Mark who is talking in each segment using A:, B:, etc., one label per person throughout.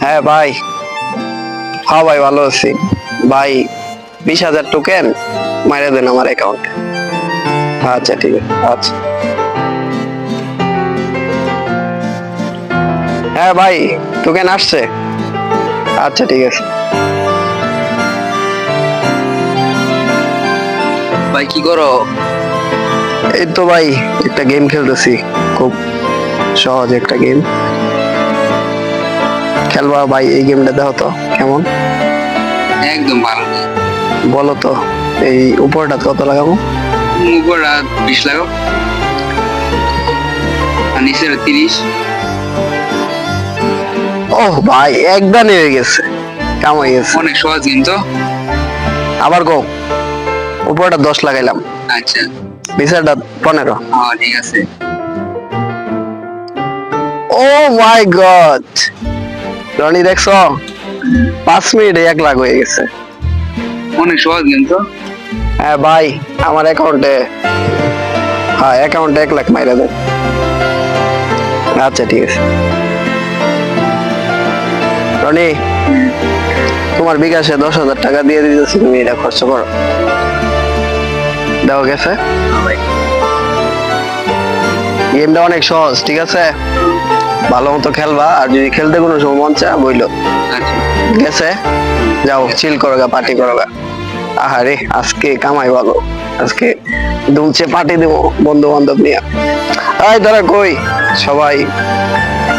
A: হ্যাঁ ভাই। হ্যাঁ ভাই, ভালো আছি। ভাই, বিশ হাজার টোকেন মাইরে দেন আমার অ্যাকাউন্টে আচ্ছা ঠিক আছে আচ্ছা। হ্যাঁ ভাই টোকেন আসছে। আচ্ছা ঠিক আছে।
B: ভাই, কি করো?
A: এই তো, ভাই, একটা গেম খেলতেছি। খুব সহজ একটা গেম খেলবা ভাই এই গেমটা দেখো তো কেমন?
B: একদম ভালো।
A: বলো তো এই উপরটা কত লাগাবো?
B: উপর রাত বিশ লাগাও। আর নিচের তিরিশ।
A: ওহ ভাই একদানে হয়ে গেছে। কামাই গেছে।
B: অনেক সহজ কিন্তু
A: আবার গো উপরটা দশ লাগাইলাম।
B: আচ্ছা।
A: নিচেরটা পনেরো।
B: ঠিক আছে।
A: ও মাই গড! রনি দেখছ? পাঁচ মিনিটে এক লাখ হয়ে গেছে।
B: অনেক সহজ কিন্তু
A: হ্যাঁ ভাই আমার অ্যাকাউন্টে হ্যাঁ অ্যাকাউন্টে এক লাখ মাইরা দেন। আচ্ছা ঠিক আছে। রনি তোমার বিকাশে দশ হাজার টাকা দিয়ে দিতেছি তুমি এটা খরচ করো। দেওয়া গেছে?
B: হ্যাঁ
A: গেমটা অনেক সহজ ঠিক আছে? ভালো মতো খেলবা, আর যদি খেলতে কোনো সময় মন চা বইলো। গেছে? যাও চিল করো গা পার্টি করো গা আহারে, আজকে কামাই ভালো। আজকে দুলছে পার্টি দেবো বন্ধু বান্ধব নিয়ে। এই, তারা কই? সবাই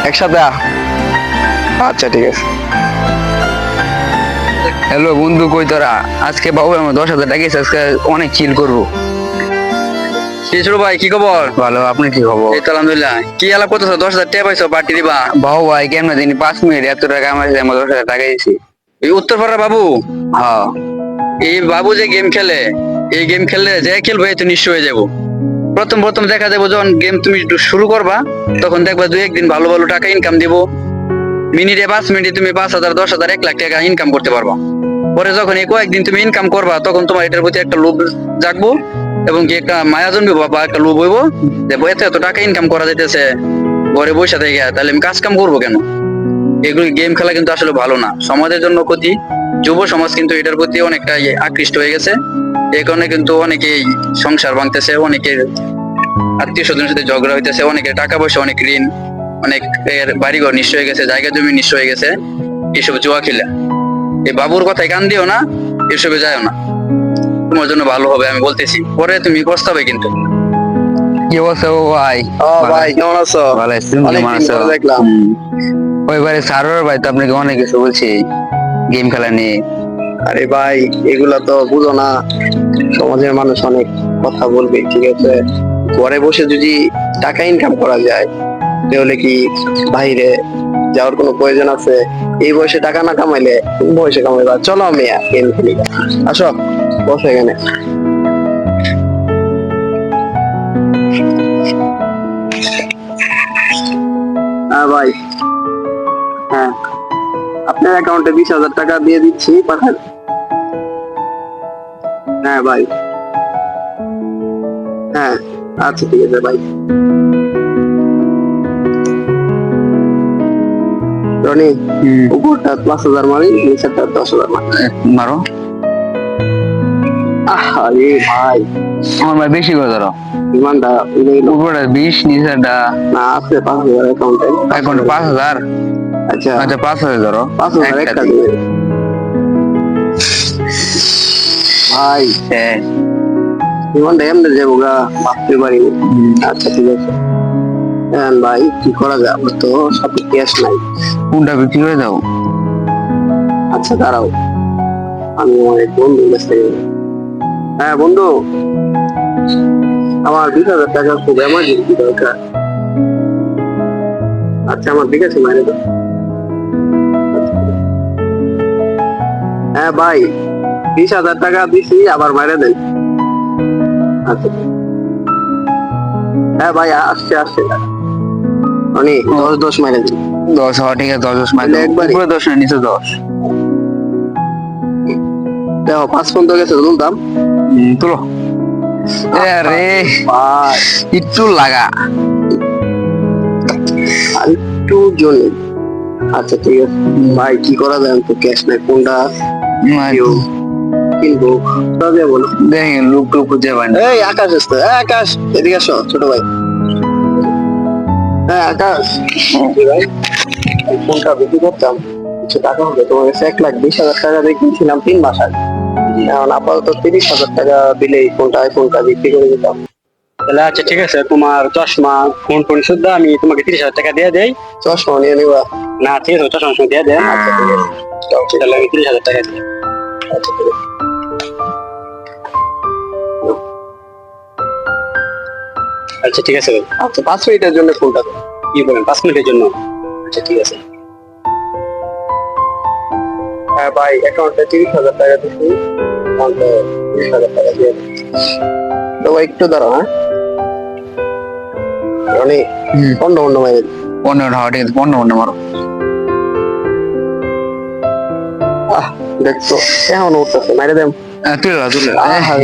A: একসাথে। আচ্ছা ঠিক আছে।
B: হ্যালো বন্ধু, কই তোরা? আজকে বাবু, আমার দশ হাজার টাকা আজকে অনেক চিল করব। ছোট ভাই কি খবর? ভালো আপনি কি খবর? এই তো আলহামদুলিল্লাহ। কি আলাপ করতেছো? দশ হাজার টাকা পাইছো পার্টি দিবা? বাবু ভাই কেমন দিন পাঁচ মিনিট এত টাকা আমার আমার দশ হাজার টাকা দিয়েছি। এই উত্তরপাড়া বাবু? হ্যাঁ। এই বাবু যে গেম খেলে এই গেম খেললে যে খেলবে তো নিঃস্ব হয়ে যাব। প্রথম প্রথম দেখা যাব যখন গেম তুমি শুরু করবা তখন দেখবা দু একদিন ভালো ভালো টাকা ইনকাম দিব। মিনিটে পাঁচ মিনিটে তুমি পাঁচ হাজার দশ হাজার এক লাখ টাকা ইনকাম করতে পারবা। পরে যখন এই কয়েকদিন তুমি ইনকাম করবা তখন তোমার এটার প্রতি একটা লোভ জাগবো। এবং কি একটা মায়া জন্মিব, বা একটা লোভ হইব, যে এত এত টাকা ইনকাম করা যাইতেছে, ঘরে বসে থেকে, তাহলে আমি কাজ কাম করব কেন? এগুলো গেম খেলা কিন্তু আসলে ভালো না। সমাজের জন্য ক্ষতি, যুব সমাজ কিন্তু এটার প্রতি অনেকটা ইয়ে আকৃষ্ট হয়ে গেছে। এই কারণে কিন্তু অনেকেই সংসার ভাঙতেছে, অনেকের আত্মীয় স্বজনের সাথে ঝগড়া হইতেছে, অনেকের টাকা পয়সা অনেক ঋণ, অনেক এর বাড়িঘর নিঃস্ব হয়ে গেছে, জায়গা জমি নিঃস্ব হয়ে গেছে, এসব জুয়া খেলা। এই বাবুর কথায় কান দিও না, এসবে যাও না। তোমার জন্য ভালো হবে আমি বলতেছি। পরে তুমি পস্তাবে কিন্তু। কি অবস্থা ও ভাই?
A: ও ভাই কেমন আছো?
B: ভালো আছি
A: অনেকদিন পরে দেখলাম।
B: ওইবারে সারোর ভাই তো আপনাকে অনেক কিছু বলছি গেম খেলা নিয়ে।
A: আরে ভাই এগুলা তো বুঝো না। সমাজের মানুষ অনেক কথা বলবে ঠিক আছে? ঘরে বসে যদি টাকা ইনকাম করা যায় তাহলে কি বাইরে যাওয়ার কোনো প্রয়োজন আছে? এই বয়সে টাকা না কামাইলে বয়সে কামাইবা। চলো আমি গেম খেলি। আসো। বসো এখানে। হ্যাঁ ভাই। হ্যাঁ। আপনার অ্যাকাউন্টে বিশ হাজার টাকা দিয়ে দিচ্ছি পাঠান। হ্যাঁ ভাই। হ্যাঁ আচ্ছা ঠিক আছে ভাই। রনি উপরটা পাঁচ হাজার মারি নিচেরটা দশ হাজার মারি
B: মারো।
A: আরে ভাই।
B: আমার ভাই বেশি করে ধরো।
A: বিমানটা উড়ে
B: বিশ নিচেরটা
A: না আছে পাঁচ হাজার অ্যাকাউন্টে
B: এখন পাঁচ হাজার?
A: আচ্ছা।
B: আচ্ছা পাঁচ হাজার ধরো।
A: পাঁচ হাজার
B: একটা
A: একটা ভাই।
B: হ্যাঁ।
A: এমনি যাব গা ভাবতে পারি আচ্ছা ঠিক আছে। হ্যাঁ ভাই কি করা যায়? আমার তো সাথে ক্যাশ নাই।
B: কোনটা বিক্রি করে দাও?
A: আচ্ছা দাঁড়াও। আমি আমার এক বন্ধুর কাছ থেকে নেব। হ্যাঁ বন্ধু। আমার বিশ হাজার টাকা খুব এমার্জেন্সি দরকার। আচ্ছা আমার ঠিক আছে মাইনে দাও। হ্যাঁ ভাই বিশ হাজার টাকা দিছি আবার মাইনে দেন আচ্ছা। হ্যাঁ ভাই আসছে আসছে। মানে দশ দশ মাইনে দিন
B: দশ হওয়া ঠিক আছে দশ দশ মাইল
A: তাহলে একবারই?
B: দশ না নিচে দশ?
A: দেখো পাঁচ পর্যন্ত গেছে তুলতাম
B: তুলো আরে একটু লাগা
A: একটু জন্য আচ্ছা ঠিক আছে ভাই কি করা যায় তো ক্যাশ নাই কোনটা কিনবো তবে বলো
B: দেখেন লোক টোক খুঁজে পাই না
A: এই আকাশ আসতো আকাশ এদিকে আসো ছোট ভাই হ্যাঁ আকাশ ভাই ফোনটা বিক্রি করতাম কিছু টাকা হবে তোমার কাছে এক লাখ বিশ হাজার টাকা দিয়ে কিনছিলাম তিন মাস আগে এখন আপাতত তিরিশ হাজার টাকা দিলে এই ফোনটা এই ফোনটা বিক্রি করে দিতাম।
C: তাহলে আচ্ছা ঠিক আছে তোমার চশমা ফোন দাও, আমি তোমাকে তিরিশ হাজার টাকা দিয়ে দেই।
A: চশমা নিয়ে নিবা।
C: না ঠিক আছে চশমা সময় দিয়ে
A: আচ্ছা ঠিক আছে।
C: তাহলে আমি তিরিশ হাজার টাকা দিই
A: আচ্ছা ঠিক আছে।
C: আচ্ছা ঠিক আছে
A: আচ্ছা পাঁচ মিনিটের জন্য ফোনটা
C: কি বলেন পাঁচ মিনিটের জন্য? আচ্ছা ঠিক আছে।
A: হ্যাঁ ভাই অ্যাকাউন্টে তিরিশ হাজার টাকা দিচ্ছি অ্যাকাউন্টে তিরিশ হাজার টাকা দিয়ে। তো ভাই একটু দাঁড়াও হ্যাঁ। মানে। অন্য অন্য মাইল
B: পনেরো টাকা ঠিক আছে পনেরো মারো।
A: আহ দেখছ এখন উঠতেছে মাইরে দেম
B: তুলে লাগা তুলে
A: আহা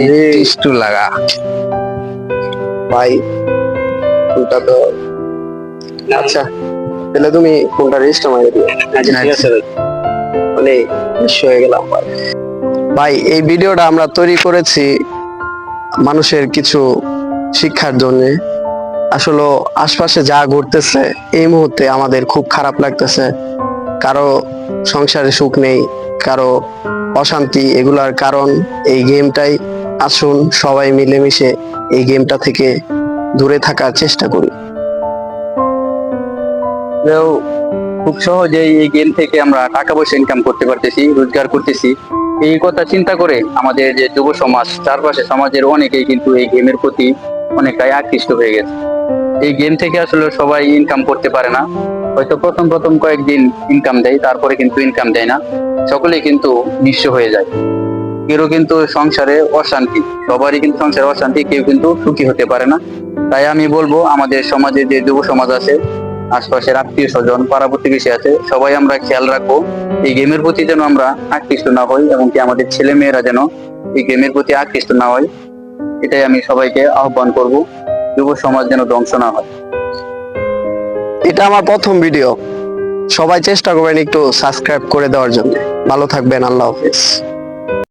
B: লাগা।
A: ভাই ফোনটা তো আচ্ছা তাহলে তুমি ফোনটা রেজিস্টার মাইরে দিও।
C: আচ্ছা। ঠিক আছে। ভাই
A: মানে নিঃস্ব হয়ে গেলাম ভাই ভাই, এই ভিডিওটা আমরা তৈরি করেছি মানুষের কিছু শিক্ষার জন্য। আসলে আশপাশে যা ঘটতেছে, এই মুহূর্তে আমাদের খুব খারাপ লাগতেছে। কারও সংসারে সুখ নেই, কারও অশান্তি, এগুলার কারণ এই গেমটাই। আসুন সবাই মিলেমিশে এই গেমটা থেকে দূরে থাকার চেষ্টা করি।
B: খুব সহজেই এই গেম থেকে আমরা টাকা পয়সা ইনকাম করতে পারতেছি, রোজগার করতেছি। এই কথা চিন্তা করে আমাদের যে যুব সমাজ, চারপাশে সমাজের অনেকেই কিন্তু এই গেমের প্রতি অনেকটাই আকৃষ্ট হয়ে গেছে। এই গেম থেকে আসলে সবাই ইনকাম করতে পারে না। হয়তো প্রথম প্রথম কয়েকদিন ইনকাম দেয়, তারপরে কিন্তু ইনকাম দেয় না। সকলেই কিন্তু নিঃস্ব হয়ে যায়। কেউ কিন্তু সংসারে অশান্তি। সবারই কিন্তু সংসারে অশান্তি, কেউ কিন্তু সুখী হতে পারে না। তাই আমি বলব, আমাদের সমাজে যে যুব সমাজ আছে আশপাশের আত্মীয় স্বজন পাড়া প্রতিবেশী আছে, সবাই আমরা খেয়াল রাখব। এই গেমের প্রতি যেন আমরা আকৃষ্ট না হই এবং কি আমাদের ছেলে মেয়েরা যেন এই গেমের প্রতি আকৃষ্ট না হয়, এটাই আমি সবাইকে আহ্বান করব, যুব সমাজ যেন ধ্বংস না হয়।
A: এটা আমার প্রথম ভিডিও। সবাই চেষ্টা করবেন একটু সাবস্ক্রাইব করে দেওয়ার জন্য। ভালো থাকবেন, আল্লাহ হাফিজ।